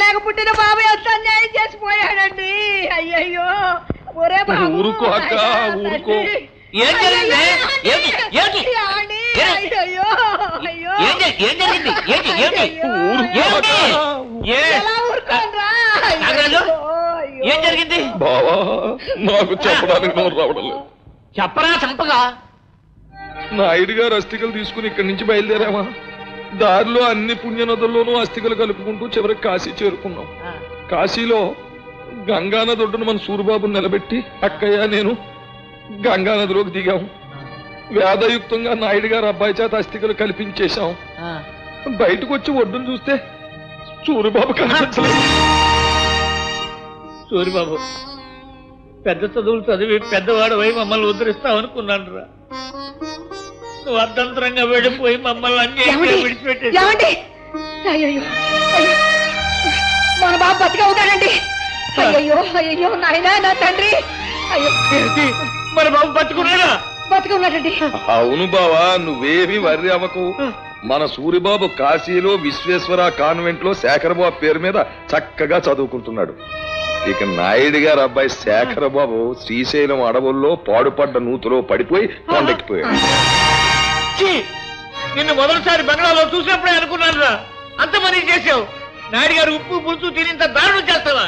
లెక్కలేక పుట్టిన బాబు ఎంత అన్యాయం చేసిపోయాడండి అయ్యయ్యో ఒరే బాబు ఊరుకో అక్క, అయ్యో, ఊరుకో. ఏం జరిగింది? అయ్యయ్యో, ఏంటి? ఏంటి? అయ్యయ్యో, అయ్యో. ఏం జరి- ఏం జరిగింది ఏంటి ఏంటి ఏంటి? ఏ? ఎలా ఊరుకోనురా? నాగరాజు? అయ్యో, ఏం జరిగింది బావా నాకు చెప్పడానికి నోరు రావడం లేదు చెప్పరా చంపగా నాయుడు గారు అస్థికలు తీసుకుని ఇక్కడి నుంచి బయలుదేరామా దారిలో అన్ని పుణ్యనదుల్లోనూ అస్థికలు కలుపుకుంటూ చివరికి కాశీ చేరుకున్నాం. కాశీలో గంగానది ఒడ్డున మన సూరిబాబుని నిలబెట్టి అక్కయ్య నేను గంగానదిలోకి దిగాం. వేదయుక్తంగా నాయుడు గారు అబ్బాయి చేత అస్థికలు కల్పించేశాం. బయటకు వచ్చి ఒడ్డును చూస్తే సూరిబాబు కనిపించలేదు. సూరిబాబు పెద్ద చదువులు చదివి పెద్దవాడు పోయి మమ్మల్ని ఉద్ధరిస్తావు అనుకున్నాను రా నువ్వు అర్ధంతరంగా వెళ్ళిపోయి మమ్మల్ని? అయ్యయ్యో, అయ్యో. మన బాబు బతిగా ఉన్నాడండి. అయ్యయ్యో అయ్యయ్యో నాయనా నా తండ్రి. అయ్యో? మన బాబు పట్టుకున్నాడా బతిగా ఉన్నాడండి అవును బావా నువ్వేమీ వర్రి అవ్వకు. మన సూరిబాబు కాశీలో విశ్వేశ్వర కాన్వెంట్లో శేఖరబాబు పేరు మీద చక్కగా చదువుకుంటున్నాడు. ఇక నాయుడు గారు అబ్బాయి శేఖరబాబు శ్రీశైలం అడవుల్లో పాడుపడ్డ నూతులో పడిపోయి కొండెక్కిపోయాడు. ఛీ! నిన్ను మొదటిసారి బంగ్లాలో చూసినప్పుడే అనుకున్నాను రా అంత పని చేసావు నాయుడు గారు ఉప్పు పులుసు తినేంత దారుణం చేస్తావా?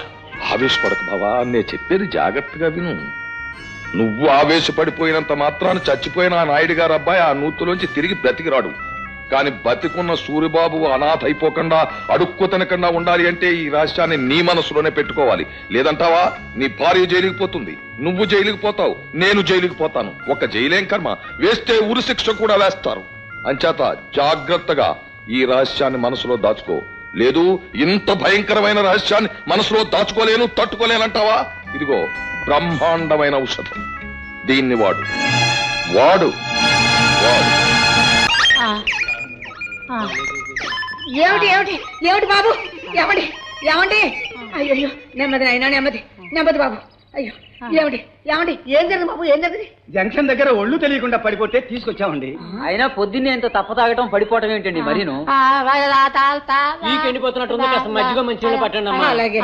ఆవేశపడక బావా నేను చెప్పేది జాగ్రత్తగా విను. నువ్వు ఆవేశపడిపోయినంత మాత్రాన చచ్చిపోయిన ఆ నాయుడు గారు అబ్బాయి ఆ నూతులోంచి తిరిగి బ్రతికిరాడు. కానీ బతికున్న సూరిబాబు అనాథ అయిపోకుండా అడుక్కు తినకుండా ఉండాలి అంటే ఈ రాష్ట్రాన్ని నీ మనసులోనే పెట్టుకోవాలి. లేదంటావా? నీ భార్య జైలుకి పోతుంది. నువ్వు జైలుకి పోతావు. నేను జైలుకి పోతాను. ఒక జైలేం కర్మ. వేస్తే ఉరి శిక్ష కూడా వేస్తారు. అంచేత జాగ్రత్తగా ఈ రహస్యాన్ని మనసులో దాచుకో. లేదు ఇంత భయంకరమైన రహస్యాన్ని మనసులో దాచుకోలేను తట్టుకోలేనంటావా? ఇదిగో బ్రహ్మాండమైన ఔషధం. దీన్ని వాడు. వాడు. వాడు. ఏమిటి ఏమిటి? ఏమిటి బాబు? ఏమండి? ఏమండి? అయ్యో నెమ్మది అయినా నెమ్మది. నెమ్మది బాబు. అయ్యో ఏమిటి? ఏమండి? ఏం జరిగింది బాబు? ఏం జరిగింది? జంక్షన్ దగ్గర ఒళ్ళు తెలియకుండా పడిపోతే తీసుకొచ్చామండి. అయినా పొద్దున్నే ఎంత తప్ప తాగటం పడిపోవటం ఏంటండి మరీను? ఎండిపోతున్నట్టుంది కాస్త మజ్జిగ మంచిగా పట్టండి అమ్మా. అలాగే.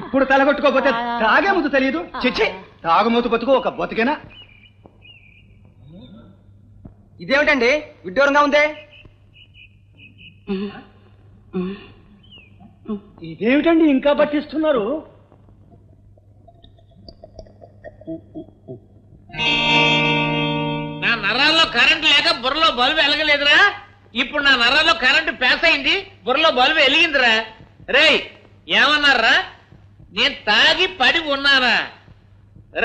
ఇప్పుడు తలగొట్టుకోపోతే తాగే ముందు తెలియదు. చిచ్చి తాగుమూత బతుకు ఒక బతుకేనా? ఇదేమిటండి? విడ్డూరంగా ఉందే? ఇదేమిటండి ఇంకా పట్టిస్తున్నారు? నా నరాల్లో కరెంట్ లేక బుర్రలో బల్బు వెలగలేదురా. ఇప్పుడు నా నరాల్లో కరెంటు పాస్ అయింది బుర్రలో బల్బు వెలిగిందిరా. రేయ్ ఏమన్నారా? నేను తాగి పడి ఉన్నారా?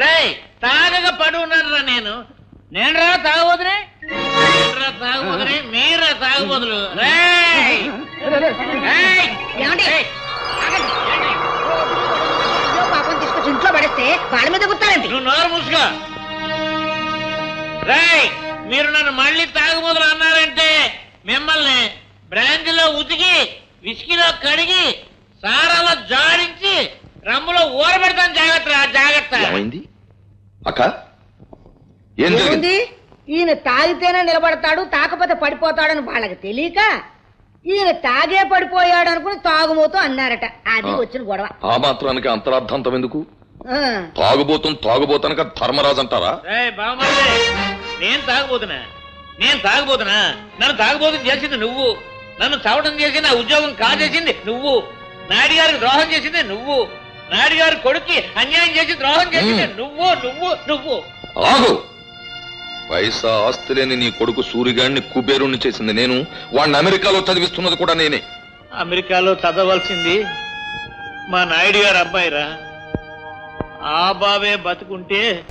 రేయ్ తాగగా పడి ఉన్నారా నేను. నేను రా తాగబోదునే నేనురా మీరా? రేయ్! ఆగండి, ఏంటి? అయ్యో పాపం తీసుకొచ్చి ఇంట్లో పడేస్తే వాళ్ళ మీద గుర్తారండి నువ్వు నోరు మూసుకో. రేయ్! మీరు నన్ను మళ్ళీ తాగుబోదులు అన్నారంటే మిమ్మల్ని బ్రాంతిలో ఉతికి విస్కీలో కడిగి సారాలో జాడించి రమ్ములో ఊరబెడతాను. జాగ్రత్త జాగ్రత్త. అక్క? ఏముంది? ఈయన తాగితేనే నిలబడతాడు తాకపోతే పడిపోతాడని వాళ్ళకి తెలియక ఈయన తాగే పడిపోయాడు అనుకుని తాగుమోతూ అన్నారట. అది. వచ్చిన గొడవ. ఆ మాత్రానికి అంతరార్థంతం ఎందుకు. తాగుబోతుం తాగుబోతానక ధర్మరాజు అంటారా? నేను తాగబోతున్నా నేను తాగబోతున్నా నన్ను తాగబోతుని చేసింది నువ్వు. నన్ను చవటం చేసి నా ఉద్యోగం కాజేసింది నువ్వు. నాయుడు గారికి ద్రోహం చేసింది నువ్వు. నాయుడు గారి కొడుక్కి అన్యాయం చేసి ద్రోహం చేసింది. నువ్వు నువ్వు నువ్వు. ఆగు! పైసా ఆస్తి లేని నీ కొడుకు సూరిగాడిని కుబేరుణ్ణి చేసింది నేను. వాడిని అమెరికాలో చదివిస్తున్నది కూడా నేనే. అమెరికాలో చదవాల్సింది మా నాయుడు గారు అబ్బాయిరా. ఆ బాబే బతుకుంటే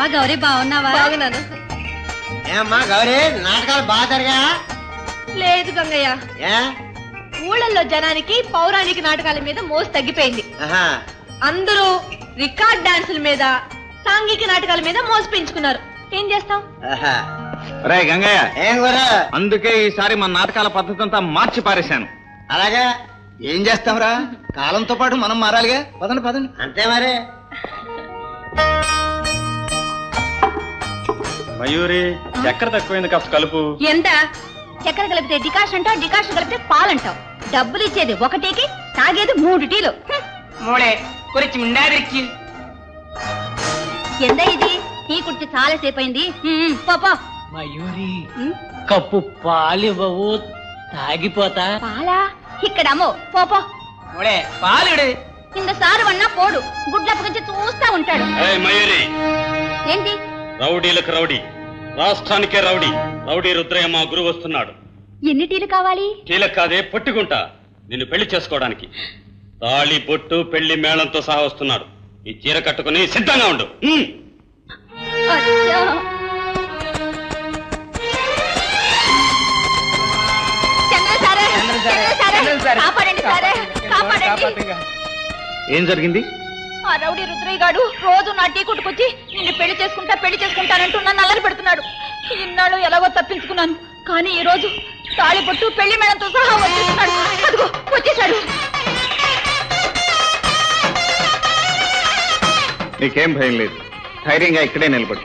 అమ్మ గౌరీ బాగున్నావా? బాగున్నాను. ఏమ్మా గౌరీ నాటకాలు బాగా జరిగా లేదు గంగయ్య. ఏ? ఊళ్ళల్లో జనానికి పౌరాణిక నాటకాల మీద మోసు తగ్గిపోయింది. ఆహా. అందరూ రికార్డ్ డాన్సుల మీద సాంఘిక నాటకాల మీద మోసు పెంచుకున్నారు. ఏం చేస్తాం? ఆహా. రే గంగయ్య. ఏం గురు అందుకే ఈసారి మన నాటకాల పద్ధతి అంతా మార్చి పారేశాను. అలాగా? ఏం చేస్తాంరా? కాలంతో పాటు మనం మారాలిగా. పదండి పదండి. అంతే మరి. మయూరి చక్కెర తక్కువైంది కాస్త కలుపు. ఎంత? చక్కెర కలిపితే డికాషన్ అంటావు డికాషన్ కలిపితే పాలంటావు డబ్బులు ఇచ్చేది ఒకటికి తాగేది మూడు టీలు. మూడే కురిచి మిండాదిరికి ఎంత ఇది? టీ కుర్చి చాలా సేపు అయింది హ్మ్, పో, పో. మయూరి హ్మ్? కప్పు పాలివ్వవు తాగిపోతా. పాలా? ఇక్కడ అమ్మో పో పో. మూడే పాలుడు. ఇంత సారు అన్నా పోడు గుడ్లప్పగించి చూస్తా ఉంటాడు. మయూరి. ఏంటి? రౌడీలకు రౌడీ. రాష్ట్రానికే రౌడీ. రౌడీ రుద్రయ్య మా గురువు వస్తున్నాడు. ఎన్ని టీలు కావాలి? కీలక కాదే పట్టుకుంటా. నిన్ను పెళ్ళి చేసుకోవడానికి. తాళి బొట్టు పెళ్ళి మేళంతో సహా వస్తున్నాడు. ఈ చీర కట్టుకుని సిద్ధంగా ఉండు. ఉమ్. అచ్చా. చంద్ర సారే, చంద్ర సారే, కాపాడండి సారే కాపాడండి. ఏం జరిగింది? ఆ రౌడీ రుద్రయ్య గాడు రోజు నా టీ కొట్టుకొచ్చి నిన్ను పెళ్ళి చేసుకుంటా పెళ్ళి చేసుకుంటానంటూ నన్ను అల్లరి పెడుతున్నాడు. ఇన్నాళ్ళు ఎలాగో తప్పించుకున్నాను. కానీ ఈ రోజు తాళి పొట్టు పెళ్ళి మేడంతో సహా వచ్చేస్తున్నాడు. అదిగో వచ్చేసాడు నీకేం భయం లేదు. ధైర్యంగా ఇక్కడే నిలబడు.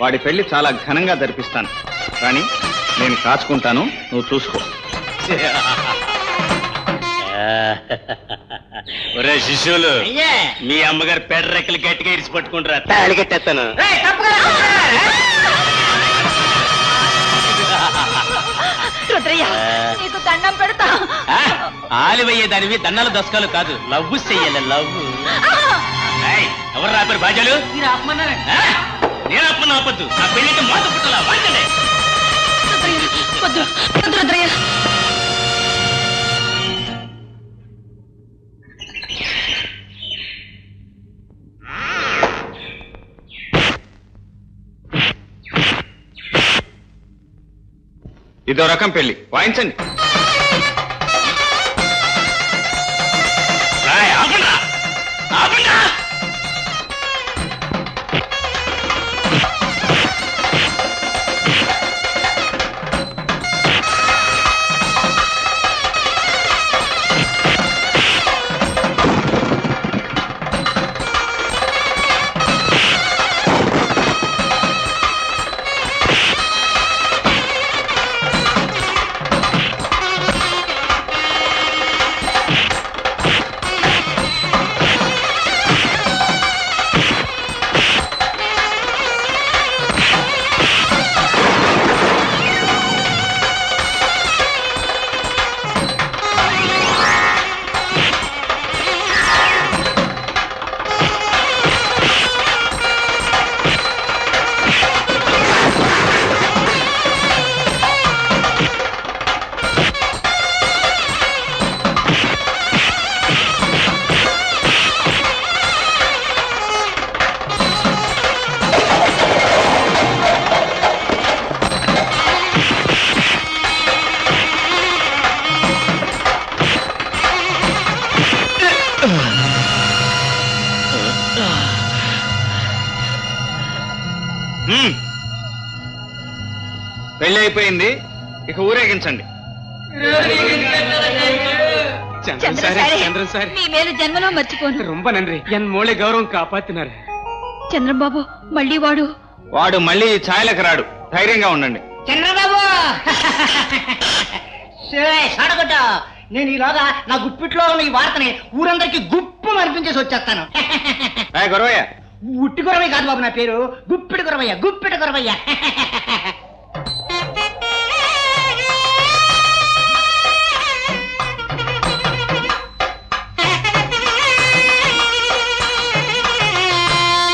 వాడి పెళ్ళి చాలా ఘనంగా జరిపిస్తాను. కానీ నేను కాచుకుంటాను నువ్వు చూసుకో. ఒరే శిష్యులు అయ్యే. మీ అమ్మగారు పెర్రెక్కలు గట్టిగా ఇరిచి పట్టుకుంటారా? తాళి కట్టేస్తాను. రుద్రయ్య నీకు దండం పెడతా. ఆలివయ్యే దానివి దన్నాల దశకాలు కాదు లవ్వు చెయ్యాలి లవ్వు. ఎవరు రాపారు బాజాలు ఆ? నేను అప్పని ఆపద్దు. నా పెళ్ళికి మోత పుట్టలా? వాంచండి రుద్రయ్య వద్దు వద్దు రుద్రయ్య. ఇదో రకం పెళ్ళి వాయించండి. పెళ్ళి అయిపోయింది ఇక ఊరేగించండి. జన్మలో మర్చిపోను. ರೊಂಬ ನನ್ರಿ ಎನ್ ಮೋಳೆ ಗೌರವ చంద్రబాబు మళ్ళీ వాడు. వాడు మళ్ళీ ఛాయలకు రాడు. ధైర్యంగా ఉండండి. చంద్రబాబు! సడగొట్ట నేను ఈలోగా నా గుప్పిట్లో ఉన్న ఈ వార్తని ఊరందరికీ గుప్పు అనిపించేసి వచ్చేస్తాను. గురవయ్య ఉట్టి గురవయ్య కాదు బాబు నా పేరు. గుప్పిడి గురవయ్య గుప్పిడి గురవయ్య